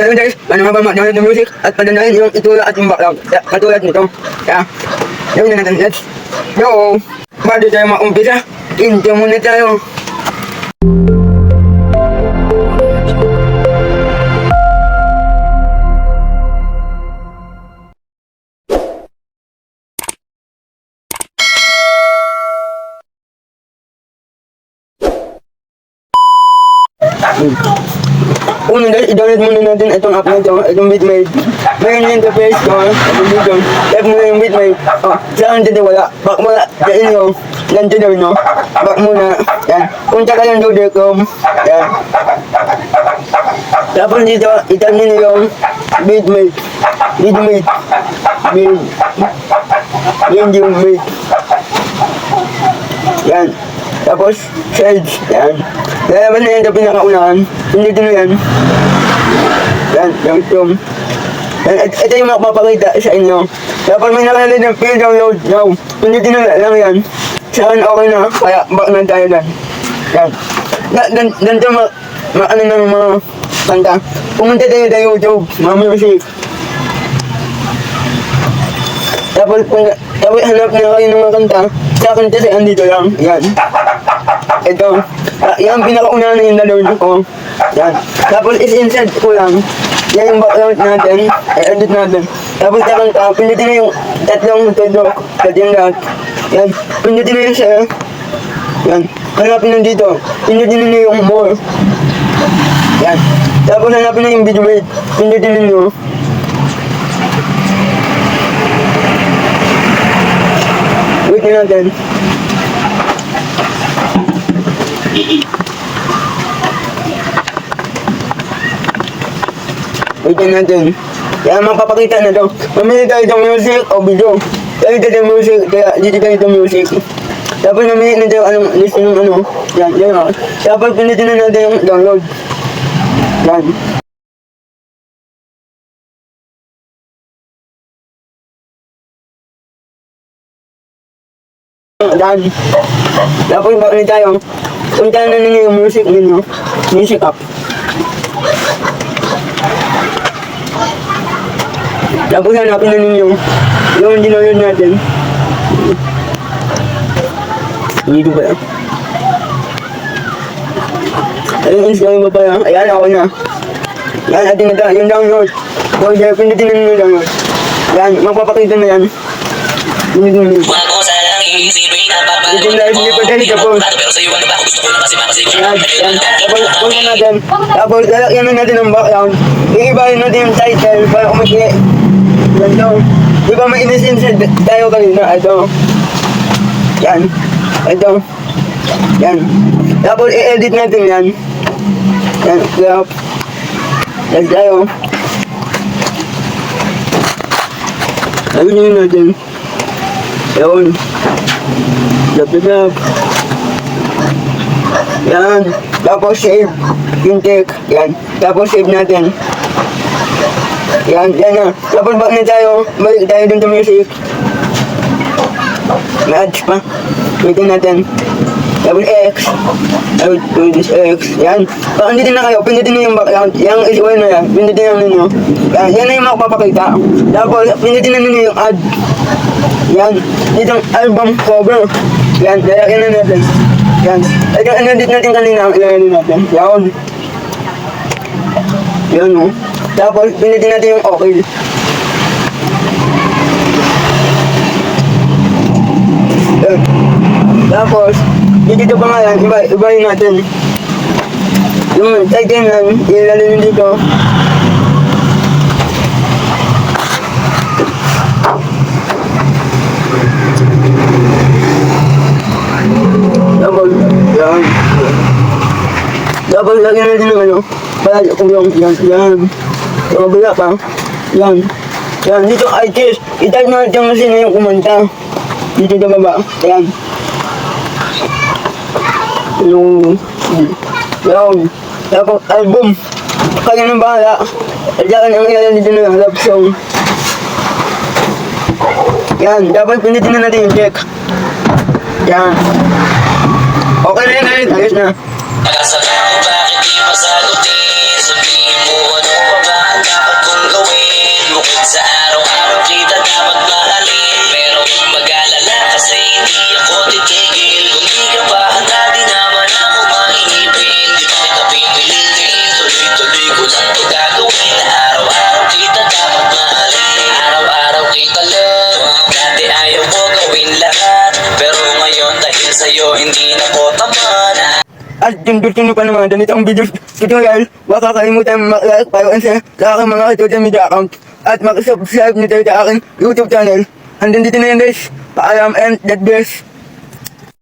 Pero guys, ano nga ba mag-download ng music at padanahin yung itula at yung background. Kaya, katulad nito. Kaya, yun na natin. Let's go! Bago tayo maumpisa, intro muna tayo. Una i-download muna natin itong app na ito, itong Bitmade. Mayroon din sa Play Store, itong video. Type mo na yung Bitmade. Oh, saan dito wala? Back muna sa inyo. Yan to daw, no? Back muna. Yan. Punta ka lang doon.com. Yan. Tapos dito, itype nyo yung Bitmade. Bitmade. Bit. Video Made. Yan. Tapos, shades. Yan. Lalaban na yan sa pinakaunahan. Hindi din yan. Yan, yung zoom. Yan, et- ito yung makapapakita sa inyo. Tapos may nakalala ng free download. Now, hindi na lang yan. Saan okay na, kaya back na tayo dyan. Yan. Na, dan, ganito ma, ma, ano ng mga kanta. Pumunta tayo sa YouTube, mga music. Tapos, kung, tapos hanap na kayo ng mga kanta, sa akin kasi andito lang. Yan. Ito. Ah, yan ang pinakauna na yung download ko. Yan. Tapos is-insert ko lang. Yan yung background natin. I-edit natin. Tapos sa kanta, pindutin na yung tatlong tudok. At yung lahat. Yan. Pindutin na yung share. Yan. Hanapin na dito. Pindutin na yung more. Yan. Tapos hanapin na yung video rate. Pindutin na nyo. Wait na natin. Na natin. Kaya mapapakita na to. Mamili tayo ng music o video. Tayo tayo ng music, kaya dito tayo ng music. Tapos mamili na tayo anong list ng ano. Yan, yan o. Tapos pinitin na natin yung download. Yan. Dan. Tapos bakit tayo? Punta na ninyo yung music ninyo. Music app. Tapos hanapin na ninyo yung dinownload natin. Dito ba yan? Ayun, install mo pa yan. Ayan, ako na. Yan, atin na. Yung download. So, dahil pindutin na ninyo download. Yan, magpapakita na yan. Pindutin na ninyo. Iisipin na papalo Hindi na, hindi pa tayo tapos. Pero sa'yo ano ba kung gusto ko na kasi makasipin Yan, yan. Tapos, punta natin. Tapos, lalakyan na natin ang background. Iibahin natin yung title para umikli. Yan daw. Di ba may inis-insert tayo kanina? Ito. Yan. Ito. Yan. Tapos, i-edit natin yan. Yan. Crop. Yan tayo. Sabi nyo natin. Yun. It up. Yan. Tapos save. Yung take. Yan. Tapos save natin. Yan. Yan na. Tapos back na tayo. Balik tayo dun sa music. Ads pa. Waitin natin. Tapos X. Tapos do this X. Yan. Pag andito na kayo, pindutin na yung background. Yung is na yan. Pindutin na ninyo. Yan. Yan na yung makapapakita. Tapos pindutin na ninyo yung ad. Yan. Dito ang album cover. Yan. Lalagyan na natin. Yan. Ito ang edit natin kanina. Ilalagyan natin. Yan. Yan o. Tapos pindutin natin yung okay. Yan. Tapos, dito pa nga yan, iba, ibahin natin. Yung title yan, ilalagay nyo dito. Tapos, yan. Tapos, lagyan natin ng ano, para kung yung, yan, yan. Yung kabila pa, yan. Yan, dito artist, itype mo natin kung sino yung kumanta. Dito sa baba, yan. Yung, yan. Tapos, album. Kaya nang bahala. Saka ang ilan dito na love song. Yan, dapat pinitin na natin yung check. Okay na yan. Ayos na. At gusto nyo pa naman, ganito ang video tutorial, huwag kakalimutan mag-like para sa, sa aking mga social media account. At mag-subscribe nyo tayo sa aking YouTube channel. Hanggang dito na yan guys. Paalam and God bless.